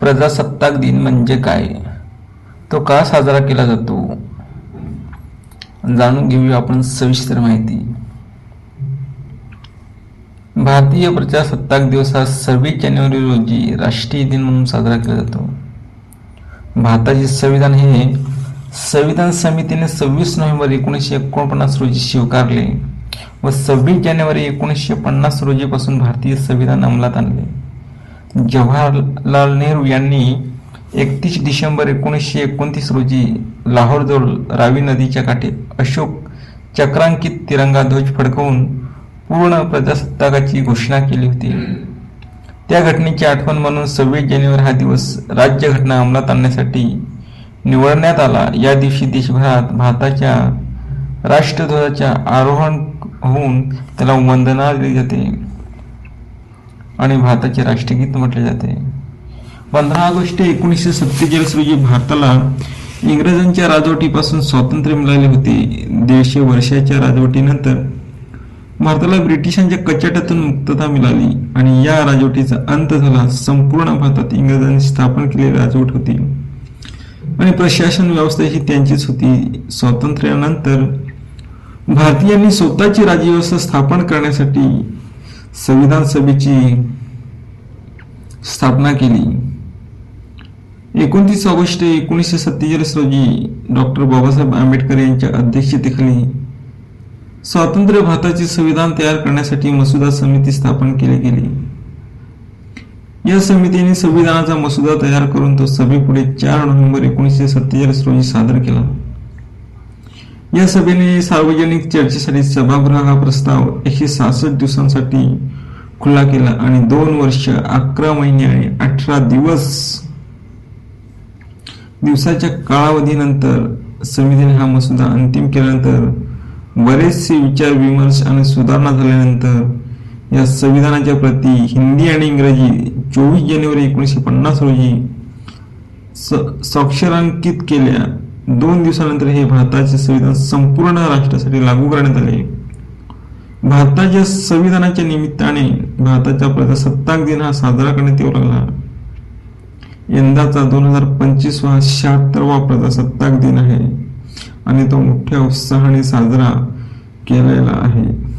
प्रजासत्ताक दिन म्हणजे काय? तो का साजरा केला जातो? जाणून घेऊया आपण सविस्तर माहिती. भारतीय प्रजासत्ताक दिवस हा सव्वीस जानेवारी रोजी राष्ट्रीय दिन म्हणून साजरा केला जातो. भारताचे संविधान हे संविधान समितीने सव्वीस नोव्हेंबर एकोणीसशे एकोणपन्नास रोजी स्वीकारले व सव्वीस जानेवारी एकोणीसशे पन्नास रोजीपासून भारतीय संविधान अंमलात आणले. जवाहरलाल नेहरू यांनी एकतीस डिसेंबर एकोणीसशे एकोणतीस रोजी लाहोरजवळ रावी नदीच्या काठी अशोक चक्रांकित तिरंगा ध्वज फडकवून पूर्ण प्रजासत्ताकाची घोषणा केली होती. त्या घटनेची आठवण म्हणून सव्वीस जानेवारी हा दिवस राज्यघटना अंमलात आणण्यासाठी निवडण्यात आला. या दिवशी देशभरात भारताच्या राष्ट्रध्वजाच्या आरोहण होऊन त्याला वंदना दिली जाते. आणि भारताचे राष्ट्रगीत म्हटले जाते. पंधरा ऑगस्ट एकोणीसशे सत्तेचाळीस रोजी भारताला इंग्रजांच्या राजवटीपासून स्वातंत्र्य मिळाले होते. दीडशे वर्षाच्या राजवटीनंतर भारताला ब्रिटिशांच्या कचाट्यातून मुक्तता मिळाली आणि या राजवटीचा अंत झाला. संपूर्ण भारतात इंग्रजांनी स्थापन केलेली राजवट होती. आणि प्रशासन व्यवस्था ही त्यांचीच होती. स्वातंत्र्यानंतर भारतीयांनी स्वतःची राज्यव्यवस्था स्थापन करण्यासाठी संविधान सभेची स्थापना केली. एकोणतीस ऑगस्ट एकोणीसशे सत्तेचाळीस रोजी डॉक्टर बाबासाहेब आंबेडकर यांच्या अध्यक्षतेखाली स्वातंत्र्य भारताचे संविधान तयार करण्यासाठी मसुदा समिती स्थापन केली गेली. या समितीने संविधानाचा मसुदा तयार करून तो सभेपुढे चार नोव्हेंबर एकोणीसशे सत्तेचाळीस रोजी सादर केला. या सभेने सार्वजनिक चर्चेसाठी सभागृह हा प्रस्ताव एकशे सहासष्ट दिवसांसाठी खुला केला आणि दोन वर्ष अकरा महिने आणि अठरा दिवस दिवसाच्या कालावधीनंतर समितीने हा मसुदा अंतिम केल्यानंतर बरेचसे विचार विमर्श आणि सुधारणा झाल्यानंतर या संविधानाच्या प्रती हिंदी आणि इंग्रजी चोवीस जानेवारी एकोणीसशे पन्नास रोजी स- स्वाक्षरांकित केल्या. दोन दिवसानंतर हे भारताचे संविधान संपूर्ण राष्ट्रासाठी लागू करण्यात आले. भारताच्या संविधानाच्या निमित्ताने भारताचा प्रजासत्ताक दिन हा साजरा करण्यात येऊ लागला. यंदाचा दोन हजार पंचवीस हा शहात्तरवा प्रजासत्ताक दिन आहे आणि तो मोठ्या उत्साहाने साजरा केलेला आहे.